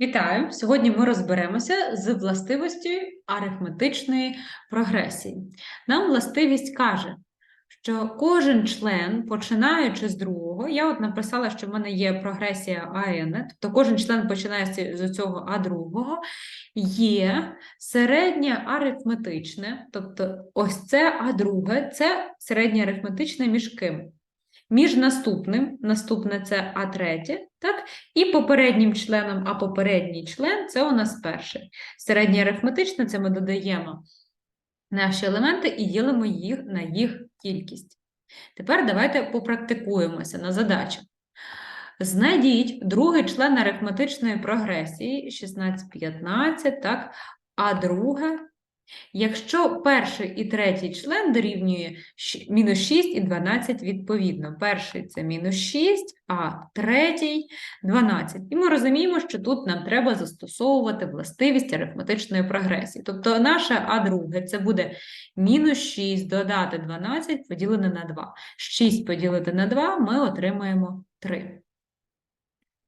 Вітаю! Сьогодні ми розберемося з властивостю арифметичної прогресії. Нам властивість каже, що кожен член, починаючи з другого, я от написала, що в мене є прогресія АН, тобто кожен член починає з цього А другого, є середнє арифметичне, тобто ось це А друге, це середнє арифметичне між ким? Між наступним, наступне це А третє, так? І попереднім членом, а попередній член це у нас перший. Середнє арифметичне це ми додаємо наші елементи і ділимо їх на їх кількість. Тепер давайте попрактикуємося на задачах. Знайдіть другий член арифметичної прогресії 16-15, так? А друге Якщо перший і третій член дорівнює мінус 6 і 12 відповідно. Перший це мінус 6, а третій 12. І ми розуміємо, що тут нам треба застосовувати властивість арифметичної прогресії. Тобто наше А друге це буде мінус 6 додати 12 поділене на 2. 6 поділити на 2 ми отримаємо 3.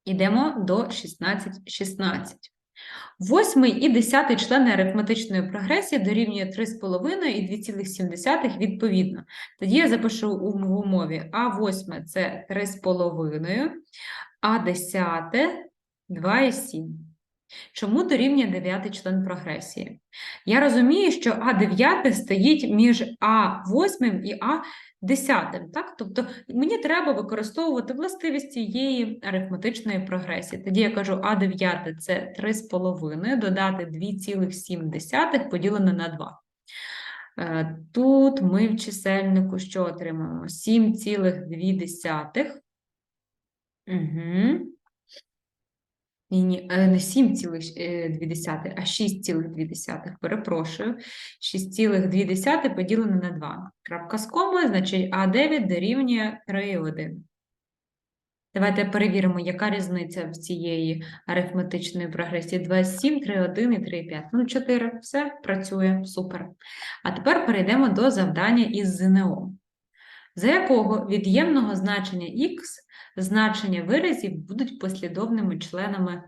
Ідемо до 16, 16. Восьмий і десятий члени арифметичної прогресії дорівнює 3,5 і 2,7 відповідно. Тоді я запишу в умові А8 це 3,5, а 10 2,7. Чому дорівнює дев'ятий член прогресії? Я розумію, що А9 стоїть між А8 і А10, так? Тобто мені треба використовувати властивість цієї арифметичної прогресії. Тоді я кажу, А9 це 3,5, додати 2,7 поділене на 2. Е, Тут ми в чисельнику що отримаємо? 7,2. Угу. Ні, ні, е, не 7,2, а 6,2. Перепрошую. 6,2 поділене на 2. Крапка з комою, значить А9 дорівнює 3,1. Давайте перевіримо, яка різниця в цієї арифметичної прогресії. 27, 3,1 і 3,5. Ну, 4. Все, працює, супер. А тепер перейдемо до завдання із ЗНО. За якого від'ємного значення х значення виразів будуть послідовними членами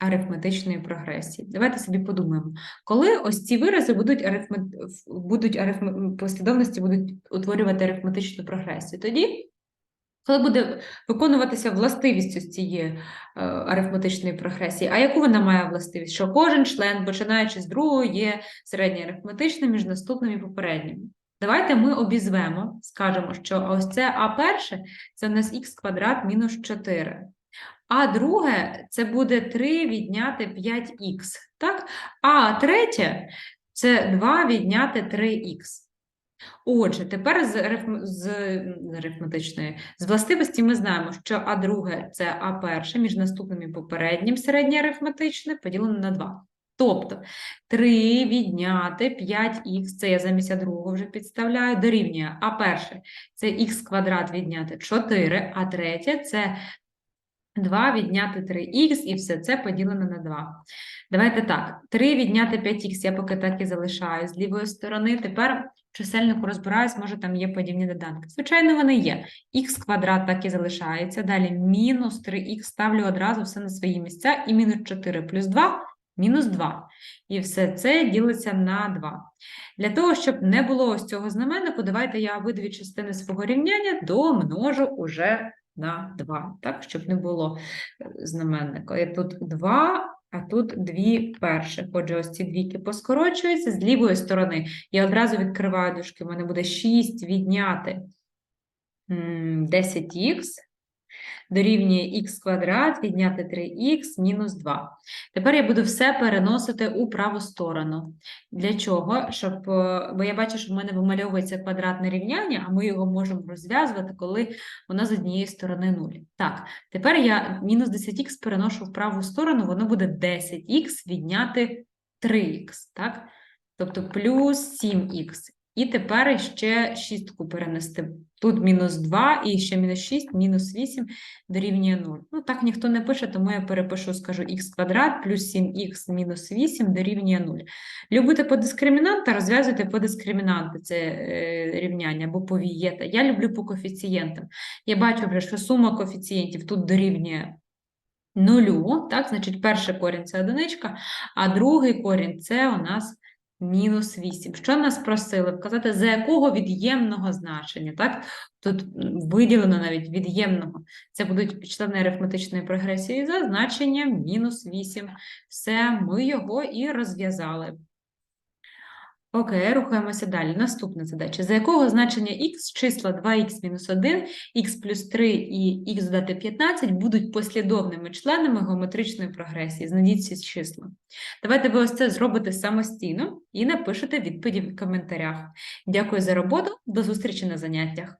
арифметичної прогресії. Давайте собі подумаємо, коли ось ці вирази будуть, арифме... будуть арифме... послідовності будуть утворювати арифметичну прогресію, тоді, коли буде виконуватися властивість ось цієї е, арифметичної прогресії, а яку вона має властивість? Що кожен член, починаючи з другого, є середньоарифметичним між наступним і попереднім. Давайте ми обізвемо, скажемо, що ось це А перше це у нас х квадрат мінус 4. А друге це буде 3 відняти 5х. Так? А третє це 2 відняти 3х. Отже, тепер з, з арифметичної з властивості ми знаємо, що А друге це А перше між наступним і попереднім середнє арифметичне поділено на 2. Тобто 3 відняти 5х, це я замість другого вже підставляю, дорівнює А перше це х квадрат відняти 4, а третє це 2 відняти 3х і все це поділено на 2. Давайте так, 3 відняти 5х я поки так і залишаю з лівої сторони. Тепер чисельнику розбираюсь, може там є подібні доданки. Звичайно, вони є. Х квадрат так і залишається. Далі мінус 3х ставлю одразу все на свої місця, і мінус 4 плюс 2 мінус 2. І все це ділиться на 2. Для того, щоб не було ось цього знаменнику, давайте я обидві частини свого рівняння домножу уже на 2, так, щоб не було е, знаменника. І тут 2, а тут 2 перших. Отже, ось ці двійки поскорочуються з лівої сторони. Я одразу відкриваю дужки, у мене буде 6 відняти 10х дорівнює х квадрат, відняти 3х мінус 2. Тепер я буду все переносити у праву сторону. Для чого? Щоб, е, Бо я бачу, що в мене вимальовується квадратне рівняння, а ми його можемо розв'язувати, коли воно з однієї сторони 0. Так, тепер я мінус 10х переношу в праву сторону, воно буде 10х відняти 3х. так? Тобто плюс 7х. І тепер ще шістку перенести. Тут мінус 2 і ще мінус 6, мінус 8 дорівнює 0. Ну, так ніхто не пише, тому я перепишу, скажу х квадрат плюс 7х мінус 8 дорівнює 0. Любите по дискримінанту, розв'язуйте по дискримінанту це е, рівняння або по вієта. Я люблю по коефіцієнтам. Я бачу вже, що сума коефіцієнтів тут дорівнює нулю, так, значить, перший корінь це одиничка, а другий корінь це у нас мінус 8. Що нас просили? Вказати, за якого від'ємного значення, так? Тут виділено навіть від'ємного. Це будуть члени арифметичної прогресії за значенням мінус 8. Все, ми його і розв'язали. Окей, рухаємося далі. Наступна задача. За якого значення х числа 2х мінус 1, х плюс 3 і х додати 15 будуть послідовними членами геометричної прогресії? Знайдіть ці числа. Давайте ви ось це зробите самостійно і напишете відповіді в коментарях. Дякую за роботу. До зустрічі на заняттях.